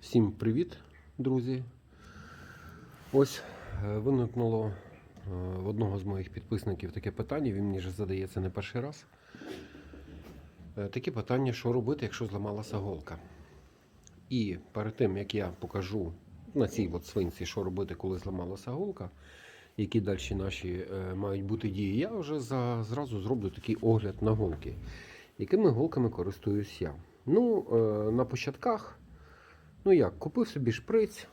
Всім привіт, друзі. Ось е, виникнуло е, в одного з моїх підписників таке питання. Він мені вже задає це не перший раз. Е, Таке питання, що робити, якщо зламалася голка. І перед тим, як я покажу на цій от свинці, що робити, коли зламалася голка, які далі наші е, мають бути дії, я вже за, зразу зроблю такий огляд на голки. Якими голками користуюсь я? Ну, е, на початках. Ну як, купив собі шприць.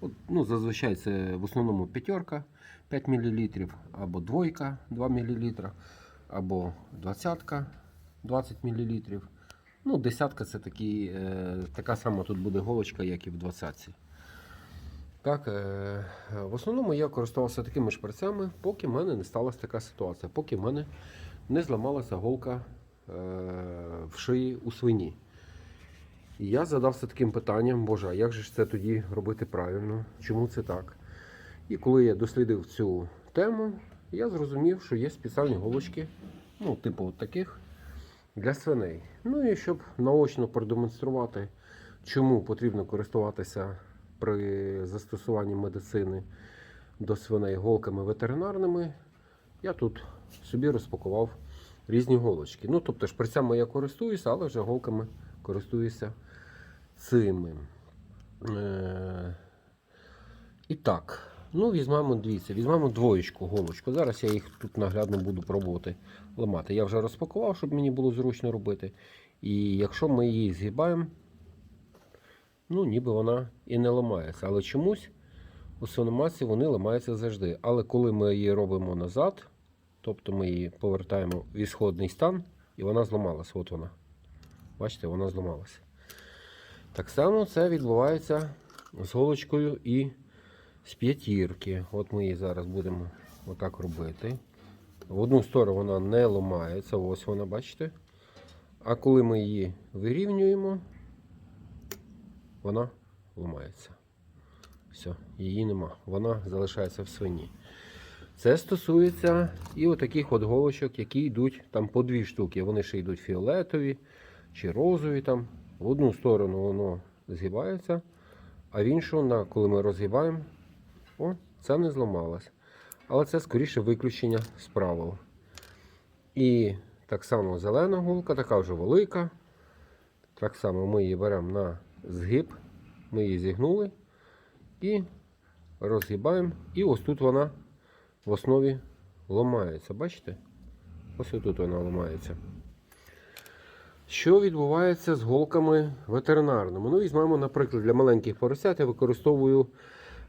От, ну, зазвичай це в основному п'ятерка 5 мл, або двойка 2 мл, або двадцятка 20 мл. Ну, десятка це такі, е, така сама тут буде голочка, як і в двадцятці. Так, е, в основному я користувався такими шприцями, поки в мене не сталася така ситуація, поки в мене не зламалася голка е, в шиї у свині. І я задався таким питанням, боже, а як же ж це тоді робити правильно? Чому це так? І коли я дослідив цю тему, я зрозумів, що є спеціальні голочки, ну, типу таких, для свиней. Ну і щоб наочно продемонструвати, чому потрібно користуватися при застосуванні медицини до свиней голками ветеринарними, я тут собі розпакував різні голочки. Ну, тобто шприцями я користуюся, але вже голками користуюся цими. Е, І так, ну візьмемо, дивіться, візьмемо двоєчку голочку. Зараз я їх тут наглядно буду пробувати ламати. Я вже розпакував, щоб мені було зручно робити. І якщо ми її згибаємо, ну ніби вона і не ламається. Але чомусь у свиноматці вони ламаються завжди. Але коли ми її робимо назад, тобто ми її повертаємо в ісходний стан, і вона зламалася. От вона. Бачите, вона зламалася. Так само це відбувається з голочкою і з п'ятірки. От ми її зараз будемо отак робити. В одну сторону вона не ламається, ось вона, бачите. А коли ми її вирівнюємо, вона ламається. Все, її нема. Вона залишається в свині. Це стосується і отаких от голочок, які йдуть там по дві штуки. Вони ще йдуть фіолетові чи розові там. В одну сторону воно згибається, а в іншу, коли ми розгибаємо, о, це не зламалось. Але це скоріше виключення з правил. І так само зелена голка, така вже велика. Так само ми її беремо на згиб, ми її зігнули і розгибаємо. І ось тут вона в основі ламається. Бачите? Ось тут вона ламається. Що відбувається з голками ветеринарними? Ну, візьмемо, наприклад, для маленьких поросят я використовую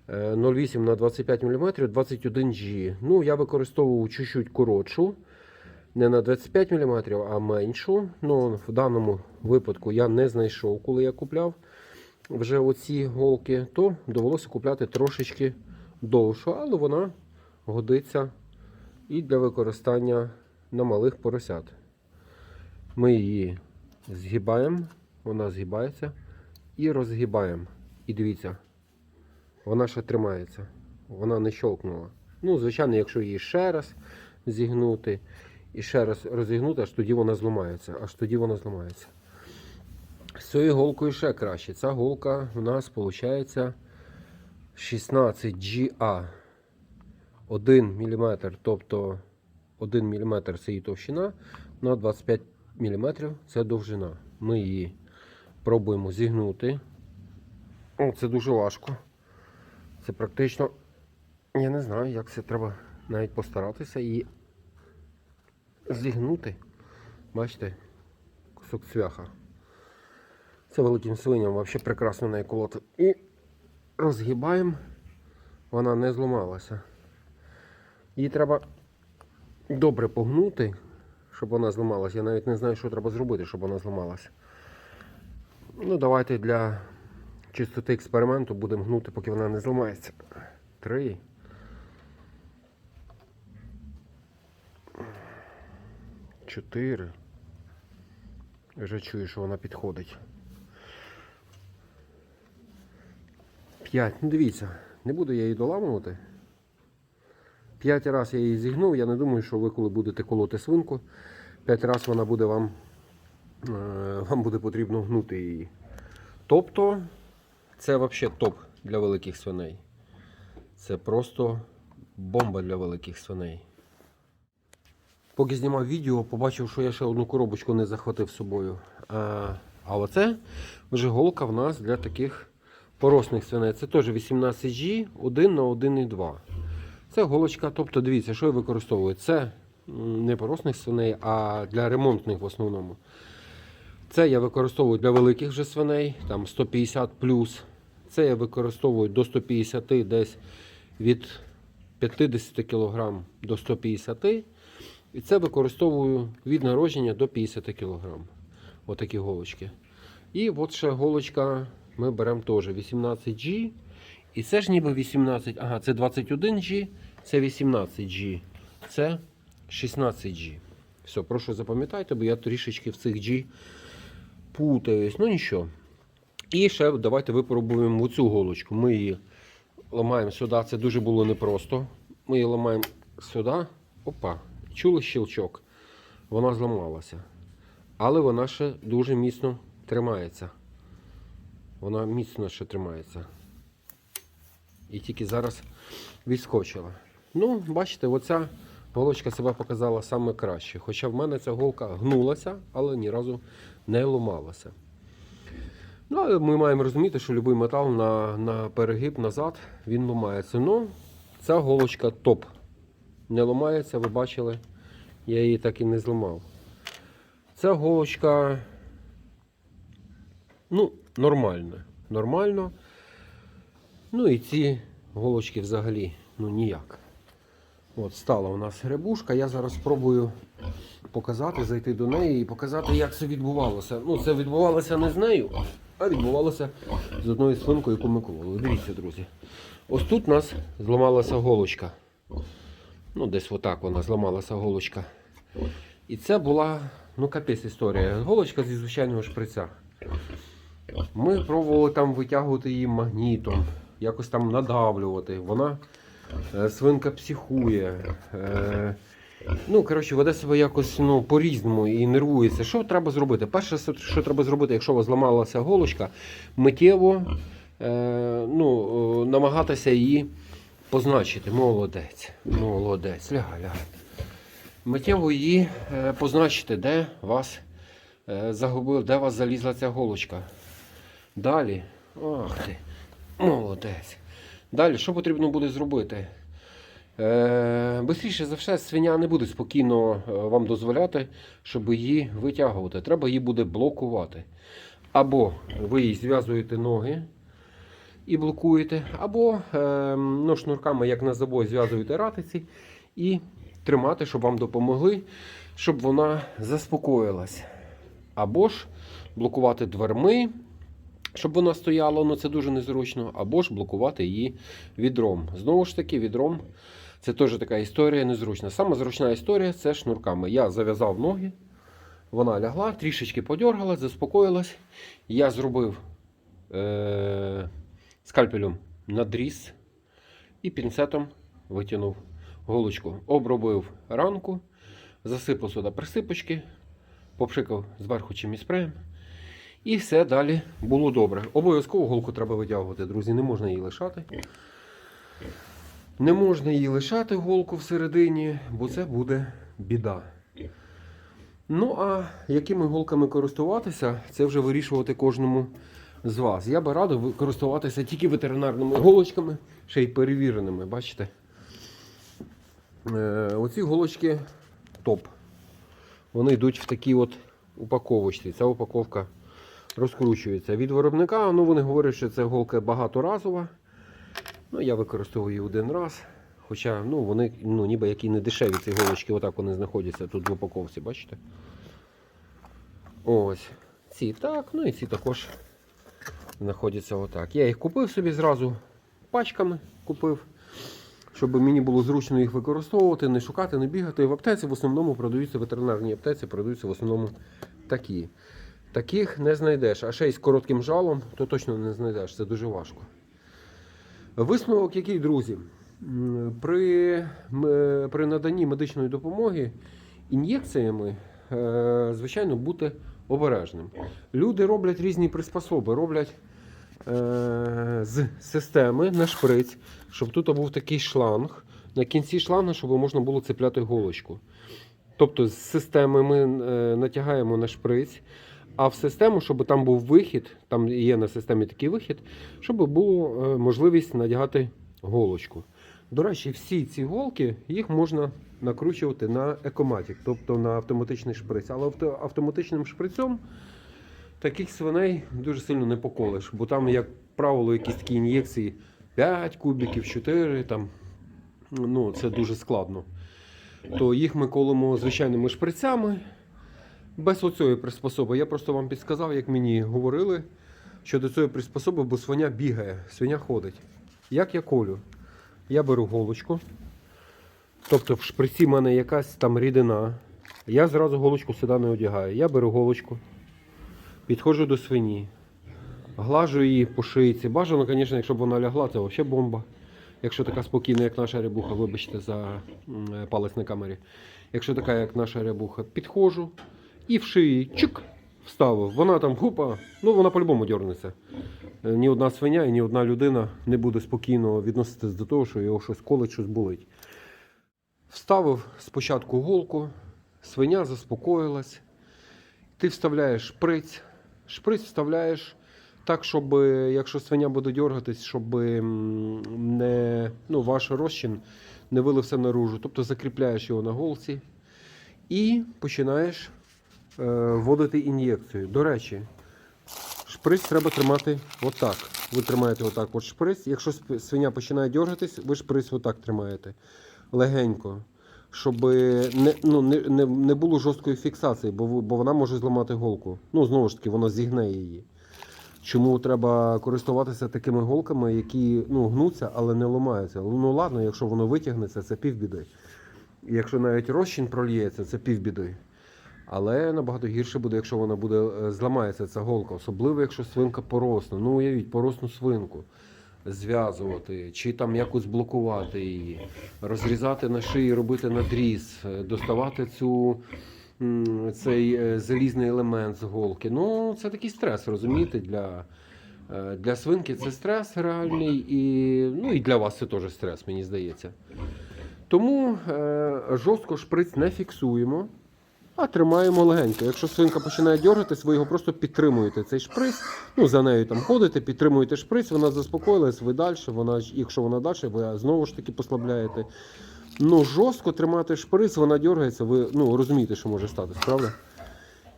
е, 0,8 на 25 мм 21G. Ну, я використовував чуть-чуть коротшу, не на 25 мм, а меншу. Ну, в даному випадку я не знайшов, коли я купляв вже оці голки, то довелося купляти трошечки довшу, але вона годиться і для використання на малих поросят. Ми її згибаємо, вона згибається і розгибаємо. І дивіться, вона ще тримається, вона не щолкнула. Ну, звичайно, якщо її ще раз зігнути і ще раз розігнути, аж тоді вона зламається. Аж тоді вона зламається. З цією голкою ще краще. Ця голка у нас виходить 16GA. 1 мм, тобто 1 мм це її товщина, на 25 мм це довжина. Ми її пробуємо зігнути. О, це дуже важко. Це практично, я не знаю, як це треба навіть постаратися і зігнути. Бачите, кусок цвяха. Це великим свиням взагалі прекрасно неї колоти. І розгибаємо, вона не зламалася. Її треба добре погнути, щоб вона зламалась. Я навіть не знаю, що треба зробити, щоб вона зламалась. Ну, давайте для чистоти експерименту будемо гнути, поки вона не зламається. Три. Чотири. Я вже чую, що вона підходить. П'ять. Ну дивіться, не буду я її доламувати. П'ять разів я її зігнув. Я не думаю, що ви коли будете колоти свинку, 5 разів вона буде вам, е, вам буде потрібно гнути її. Тобто, це взагалі топ для великих свиней. Це просто бомба для великих свиней. Поки знімав відео, побачив, що я ще одну коробочку не захватив з собою. А, а оце вже голка в нас для таких поросних свиней. Це теж 18G 1 на 1,2. Це голочка, тобто дивіться, що я використовую. Це не поросних свиней, а для ремонтних в основному. Це я використовую для великих вже свиней, там 150 Це я використовую до 150 десь від 50 кг до 150 І це використовую від народження до 50 кг. Отакі голочки. І от ще голочка ми беремо теж 18G. І це ж ніби 18. Ага, це 21G, це 18G, це 16G. Все, прошу запам'ятайте, бо я трішечки в цих G путаюсь. Ну нічого. І ще давайте випробуємо оцю голочку. Ми її ламаємо сюди. Це дуже було непросто. Ми її ламаємо сюди. Опа. Чули щелчок? Вона зламалася. Але вона ще дуже міцно тримається. Вона міцно ще тримається. І тільки зараз відскочила. Ну, бачите, оця голочка себе показала саме краще. Хоча в мене ця голка гнулася, але ні разу не ломалася. Ну, ми маємо розуміти, що будь-який метал на, на перегиб назад він ламається. Ну, ця голочка топ. Не ламається, ви бачили, я її так і не зламав. Ця голочка, ну, нормальна. Нормально. Ну і ці голочки взагалі ну ніяк. От стала у нас грибушка. Я зараз спробую показати, зайти до неї і показати, як це відбувалося. Ну, це відбувалося не з нею, а відбувалося з одною свинкою, яку ми кололи. Дивіться, друзі. Ось тут у нас зламалася голочка. Ну, десь отак вона зламалася голочка. І це була, ну, капець історія. Голочка зі звичайного шприця. Ми пробували там витягувати її магнітом, якось там надавлювати. Вона е, свинка психує. Е, ну, коротше, веде себе якось ну, по-різному і нервується. Що треба зробити? Перше, що треба зробити, якщо у вас зламалася голочка, миттєво е, ну, е, намагатися її позначити. Молодець. Молодець. Лягай, лягай. Миттєво її е, позначити, де вас е, загубив, де вас залізла ця голочка. Далі. Ах ти. Молодець. Далі, що потрібно буде зробити? Е, Бистріше за все, свиня не буде спокійно вам дозволяти, щоб її витягувати. Треба її буде блокувати. Або ви їй зв'язуєте ноги і блокуєте, або е, ну, шнурками, як на забой, зв'язуєте ратиці і тримати, щоб вам допомогли, щоб вона заспокоїлась. Або ж блокувати дверми, щоб вона стояла, але це дуже незручно, або ж блокувати її відром. Знову ж таки, відром це теж така історія незручна. Саме зручна історія це шнурками. Я зав'язав ноги, вона лягла, трішечки подергалась, заспокоїлась. Я зробив е- скальпелем надріз і пінцетом витягнув голочку. Обробив ранку, засипав сюди присипочки, попшикав зверху чимось спреєм. І все далі було добре. Обов'язково голку треба витягувати, друзі, не можна її лишати. Не можна її лишати голку всередині, бо це буде біда. Ну, а якими голками користуватися, це вже вирішувати кожному з вас. Я би радив користуватися тільки ветеринарними голочками, ще й перевіреними, бачите? Е, оці голочки топ. Вони йдуть в такій от упаковочці. Ця упаковка розкручується. Від виробника ну, вони говорять, що це голка багаторазова. Ну, Я використовую її один раз. Хоча ну, вони ну, ніби які не дешеві ці голочки, отак вони знаходяться тут в упаковці, бачите? Ось. Ці так, ну і ці також знаходяться отак. Я їх купив собі зразу пачками купив, щоб мені було зручно їх використовувати, не шукати, не бігати. В аптеці в основному продаються ветеринарні аптеці, продаються в основному такі. Таких не знайдеш, а ще й з коротким жалом, то точно не знайдеш. Це дуже важко. Висновок який, друзі? При, при наданні медичної допомоги ін'єкціями е, звичайно, бути обережним. Люди роблять різні приспособи, роблять е, з системи на шприць, щоб тут був такий шланг. На кінці шланга, щоб можна було цепляти голочку. Тобто з системи ми е, натягаємо на шприць, а в систему, щоб там був вихід, там є на системі такий вихід, щоб було е, можливість надягати голочку. До речі, всі ці голки їх можна накручувати на екоматік, тобто на автоматичний шприц. Але автоматичним шприцем таких свиней дуже сильно не поколиш, бо там, як правило, якісь такі ін'єкції 5 кубиків, 4, там, ну, це дуже складно. То їх ми колимо звичайними шприцями без оцієї приспособи. Я просто вам підсказав, як мені говорили щодо цієї приспособи, бо свиня бігає, свиня ходить. Як я колю? Я беру голочку. Тобто в шприці в мене якась там рідина. Я зразу голочку сюди не одягаю. Я беру голочку, підходжу до свині, глажу її по шийці. Бажано, звісно, якщо б вона лягла, це взагалі бомба. Якщо така спокійна, як наша рябуха, вибачте за е, палець на камері. Якщо така, як наша рябуха, підходжу і в шиї чик, вставив. Вона там хупа, ну вона по-любому дернеться. Е, Ні одна свиня і ні одна людина не буде спокійно відноситись до того, що його щось колить, щось болить. Вставив спочатку голку, свиня заспокоїлась. Ти вставляєш шприць. Шприць вставляєш так, щоб якщо свиня буде дергатись, щоб не, ну, ваш розчин не вилився наружу. Тобто закріпляєш його на голці і починаєш е, вводити ін'єкцію. До речі, шприць треба тримати отак. Ви тримаєте отак от шприць. Якщо свиня починає дергатись, ви шприць отак тримаєте легенько. Щоб не, ну, не, не, не було жорсткої фіксації, бо, бо вона може зламати голку. Ну, знову ж таки, вона зігне її. Чому треба користуватися такими голками, які ну, гнуться, але не ламаються. Ну ладно, якщо воно витягнеться, це півбіди. Якщо навіть розчин прольється, це півбіди. Але набагато гірше буде, якщо вона буде е, зламається ця голка, особливо якщо свинка поросна. Ну уявіть, поросну свинку зв'язувати, чи там якось блокувати її, розрізати на шиї, робити надріз, е, доставати цю, цей е, залізний елемент з голки. Ну, це такий стрес, розумієте, для, е, для свинки це стрес реальний, і, ну, і для вас це теж стрес, мені здається. Тому е, жорстко шприц не фіксуємо. А тримаємо легенько. Якщо свинка починає дергатись, ви його просто підтримуєте цей шприц. Ну, за нею там ходите, підтримуєте шприц, вона заспокоїлась, ви далі. Вона, якщо вона далі, ви знову ж таки послабляєте. Ну, жорстко тримати шприц, вона дергається, ви ну, розумієте, що може статися, правда?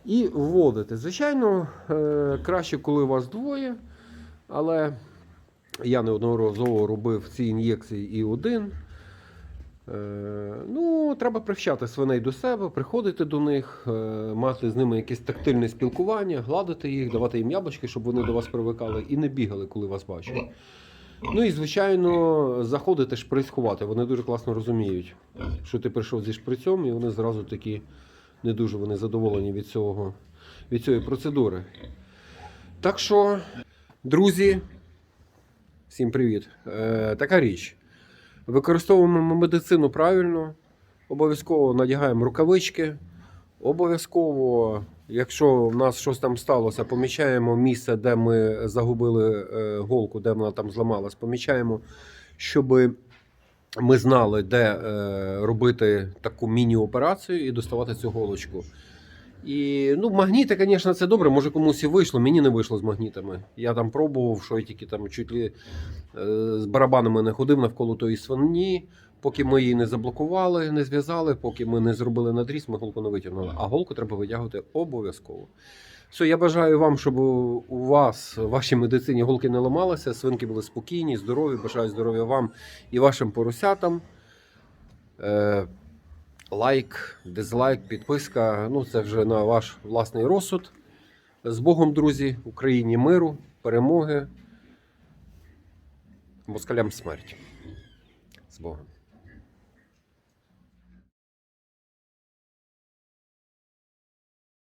І вводите. Звичайно, е, краще, коли вас двоє, але я неодноразово робив ці ін'єкції і один. Е, Ну, треба привчати свиней до себе, приходити до них, е, мати з ними якесь тактильне спілкування, гладити їх, давати їм яблучки, щоб вони до вас привикали і не бігали, коли вас бачать. Ну і, звичайно, заходити шприць ховати. Вони дуже класно розуміють, що ти прийшов зі шприцем, і вони зразу такі не дуже вони задоволені від цього, від цієї процедури. Так що, друзі, всім привіт. Е, така річ. Використовуємо медицину правильно, обов'язково надягаємо рукавички. Обов'язково, якщо в нас щось там сталося, помічаємо місце, де ми загубили е, голку, де вона там зламалась, помічаємо, щоб ми знали, де е, робити таку міні-операцію і доставати цю голочку. І ну, магніти, звісно, це добре. Може комусь і вийшло. Мені не вийшло з магнітами. Я там пробував, що я тільки там чуть ли е, з барабанами не ходив навколо тої свині. Поки ми її не заблокували, не зв'язали, поки ми не зробили надріз, ми голку не витягнули. А голку треба витягувати обов'язково. Все, я бажаю вам, щоб у вас, в вашій медицині голки не ламалися, свинки були спокійні, здорові. Бажаю здоров'я вам і вашим поросятам. Лайк, дизлайк, підписка. Ну, це вже на ваш власний розсуд. З Богом, друзі, Україні миру, перемоги. Москалям смерть. З Богом.